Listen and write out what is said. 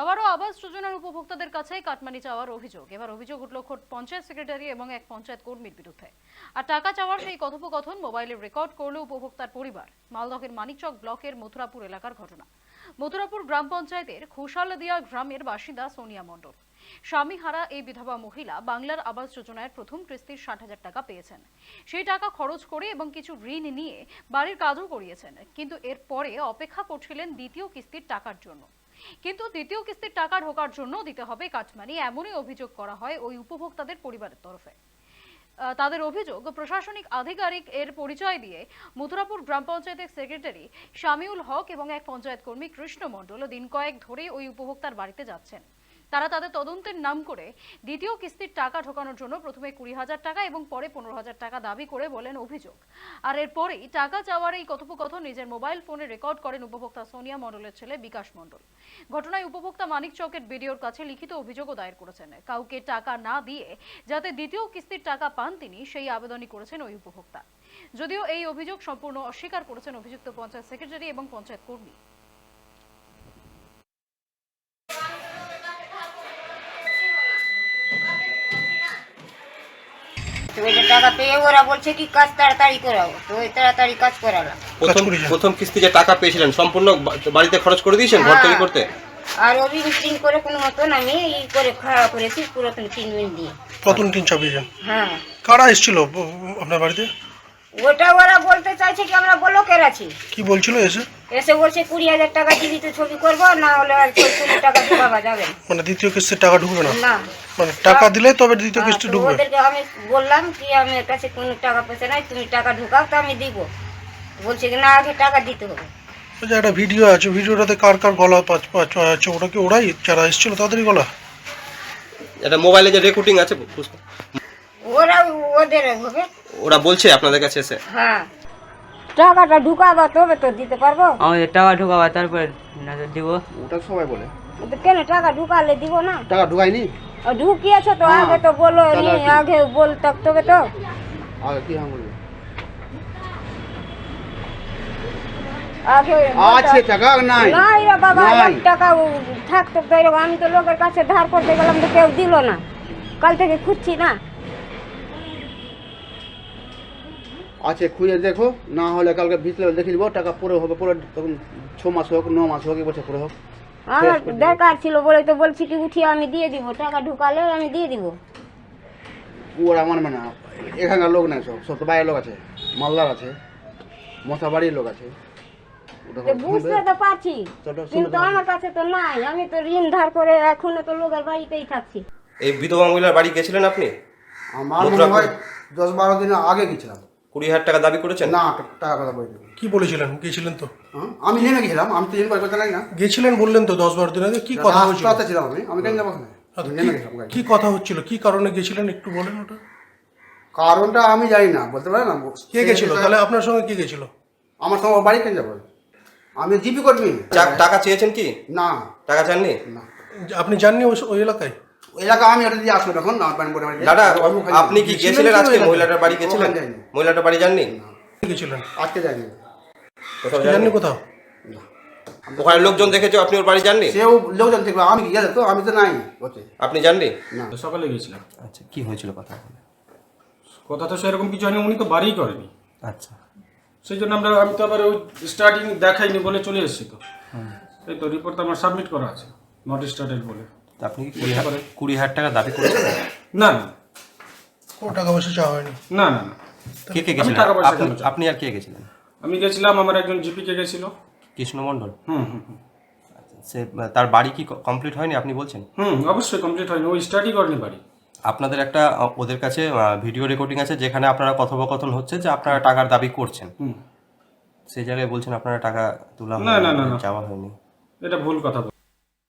আবারও আবাস যোজনার উপভোক্তাদের কাছে কাটমানি চাওয়ার অভিযোগ। এবার অভিযোগ উঠল খোদ পঞ্চায়েত সেক্রেটারি এবং এক পঞ্চায়েত কর্মীর বিরুদ্ধে। আর টাকা চাওয়ার সেই কথোপকথন মোবাইলে রেকর্ড করল উপভোক্তার পরিবার, মালদহের মানিকচক ব্লকের মথুরাপুর এলাকার ঘটনা। মথুরাপুর গ্রাম পঞ্চায়েতের খুশালদিয়া গ্রামের বাসিন্দা সোনিয়া মণ্ডল। স্বামীহারা এই বিধবা মহিলা বাংলার আবাস যোজনায় প্রথম কিস্তির ষাট হাজার টাকা পেয়েছেন। সেই টাকা খরচ করে এবং কিছু ঋণ নিয়ে বাড়ির কাজও করিয়েছেন, কিন্তু এরপরে অপেক্ষা করছিলেন দ্বিতীয় কিস্তির টাকার জন্য। কিন্তু দ্বিতীয় কিস্তির টাকা ঢোকার জন্য দিতে হবে কাটমানি, এমনই অভিযোগ করা হয় ওই উপভোক্তাদের পরিবারের তরফে। তাদের অভিযোগ, প্রশাসনিক আধিকারিক এর পরিচয় দিয়ে মথুরাপুর গ্রাম পঞ্চায়েতের সেক্রেটারি শামিউল হক এবং এক পঞ্চায়েত কর্মী কৃষ্ণ মণ্ডল দিন কয়েক ধরে ওই উপভোক্তার বাড়িতে যাচ্ছেন। তারা তাদের তদন্তের নাম করে দ্বিতীয় কিস্তির টাকা ঢোকানোর জন্য প্রথমে কুড়ি হাজার টাকা এবং পরে পনেরো হাজার টাকা দাবি করে বলেন অভিযোগ। আর এরপরেই টাকা চাওয়ার এই কথোপকথন নিজের মোবাইল ফোনে রেকর্ড করেন উপভোক্তা সোনিয়া মণ্ডলের ছেলে বিকাশ মণ্ডল। ঘটনায় উপভোক্তা মানিক চকের বিডিওর কাছে লিখিত অভিযোগও দায়ের করেছেন। কাউকে টাকা না দিয়ে যাতে দ্বিতীয় কিস্তির টাকা পান তিনি, সেই আবেদনই করেছেন ওই উপভোক্তা। যদিও এই অভিযোগ সম্পূর্ণ অস্বীকার করেছেন অভিযুক্ত পঞ্চায়েত সেক্রেটারি এবং পঞ্চায়েত কর্মী। তো টাকা পেয়ে ওরা বলছে কি কাজ তাড়াতাড়ি করাবো তো ওই তাড়াতাড়ি কাজ করালাম। প্রথম প্রথম কিস্তি যে টাকা পেয়েছিলেন সম্পূর্ণ বাড়িতে খরচ করে দিয়েছেন ঘর তৈরি করতে? আর ওই মিটিং করে কোনো মতন আমি ই করে খাওয়া করেছি পুরাতন তিন মিনিট দিয়ে। প্রথম তিন ছবি হ্যাঁ। কারা এসেছিল আপনার বাড়িতে? ওটা ওরা বলতে চাইছে কি আমরা ব্লকের আছি। কি বলছিল এসে? এসে বলছে কুড়ি হাজার টাকা দিবি তো ছবি করব না হলে আর কুড়ি টাকা ঢোকাবা যাবে। না। মানে দ্বিতীয় কিস্তির টাকা ঢুকবে না? না। মানে টাকা দিলে তবে দ্বিতীয় হ্যাঁ, কিস্তি তো ঢুকবে। ওদেরকে আমি বললাম কি আমার কাছে কোনো টাকা পয়সা নাই তুমি টাকা ঢুকাও তো আমি দিব। বলছে কি না আগে টাকা দিতে হবে। ওই যে একটা ভিডিও আছে ভিডিওটাতে কার কার গলা পাচ পাচ আছে ওটা কি ওরাই? যারা এসেছিল তাদেরই গলা? এটা মোবাইলে যে রেকর্ডিং আছে বুঝতে- ওরা ওদের হবে ওরা বলছে আপনাদের কাছে এসে। হ্যাঁ। টাকাটা ঢুকাবা তবে তো দিতে পারব। আমাদের টাকা ঢোকাবা তারপর নজর দিব। ওটা সবাই বলে। তো কেন টাকা ঢুকালে দিব না? টাকা ঢুকায়নি? আর ঢুকিয়েছো তো আগে তো বলো নি আগে বলতে তবে তো। আগে কি হ্যাঁ বলবে? আছে টাকা নাই। নাই রে বাবা নাই। টাকা থাকতো আমি তো লোকের কাছে ধার করতে গেলাম তো কেউ দিল না। কাল থেকে খুঁজছি না। আছে খুঁজে দেখো না হলে কালকে ভিতরে দেখে দিব টাকা পুরো হবে পুরো তখন ছ মাস হোক ন মাস হোক এক বছর পুরো হোক। আমার দরকার ছিল বলে তো বলছি কি উঠিয়ে আমি দিয়ে দিব টাকা ঢুকালে আমি দিয়ে দিব। ওরা মানবে না এখানকার লোক নাই সব সব তো বাইরের লোক আছে মালদার আছে মশাবাড়ির লোক আছে। বুঝতে তো পারছি কিন্তু আমার কাছে তো নাই আমি তো ঋণ ধার করে এখনও তো লোকের বাড়িতেই থাকছি। এই বিধবা মহিলার বাড়ি গেছিলেন আপনি? আমার মনে হয় দশ বারো দিন আগে গেছিলাম। কুড়ি হাজার টাকা দাবি করেছেন? না টাকা কথা বলতে কি বলেছিলেন? গেছিলেন তো? হ্যাঁ? আমি নেমে গেছিলাম আমি তো কথা কথা জানি না। গেছিলেন বললেন তো দশ বারো দিন আগে? কি কথা হয়েছিল? রাস্তাতে ছিলাম আমি। আমি কেন যাব? আচ্ছা, কি- কথা হচ্ছিল? কি কারণে গেছিলেন? একটু বলেন ওটা। কারণটা আমি জানি না বলতে পারি না? কে গেছিল? তাহলে আপনার সঙ্গে কে গেছিল? আমার সঙ্গে বাড়ি কেন যাব? আমি জিপি কর্মী। যা- টাকা চেয়েছেন কি? না। টাকা চাননি? না। আপনি জাননি ওই- ওই এলাকায়? এলাকা আমি ওটা দিয়ে আসব এখন না বাড়ি বাড়ি বাড়ি। দাদা আপনি কি গেছিলেন আজকে? মহিলাটার বাড়ি গেছিলেন? মহিলাটার বাড়ি যাননি? গেছিলেন। আজকে যাইনি। কোথাও যাননি? কোথাও? ওখানে লোকজন দেখেছে আপনি ওর বাড়ি যাননি? সেও লোকজন দেখবে আমি কি গেলে তো? আমি তো নাই। আপনি যাননি? না। সকালে গেছিলাম আচ্ছা কি হয়েছিল কথা? কথা তো সেরকম কিছু হয়নি উনি তো বাড়িই করেনি। আচ্ছা। সেই জন্য আমরা আমি তো আবার ওই স্টার্টিং দেখাইনি বলে চলে এসেছি তো। এই তো রিপোর্ট আমার সাবমিট করা আছে নট স্টার্টেড বলে। তা আপনি কি কুড়ি হাজার কুড়ি হাজার টাকা দাবি করেছেন না না। কোনো টাকা পয়সা চাওয়া হয়নি। না না না। কে কে গেছিলেন? টাকা পয়সা আপনি আপনি আর কে গেছিলেন? আমি গেছিলাম আমার একজন জিপিকে গেছিল। কৃষ্ণ মণ্ডল হুম হুম। হুম। সে তার বাড়ি কি কমপ্লিট হয়নি আপনি বলছেন? হুম অবশ্যই কমপ্লিট হয়নি। ওই স্টাডি করেনি বাড়ি। আপনাদের একটা আহ, ওদের কাছে ভিডিও রেকর্ডিং আছে যেখানে আপনারা কথোপকথন হচ্ছে যে আপনারা টাকার দাবি করছেন। হুম। সেই জায়গায় বলছেন আপনারা টাকা তোলা না, না, না, হয়নি, চাওয়া হয়নি। এটা ভুল কথা বল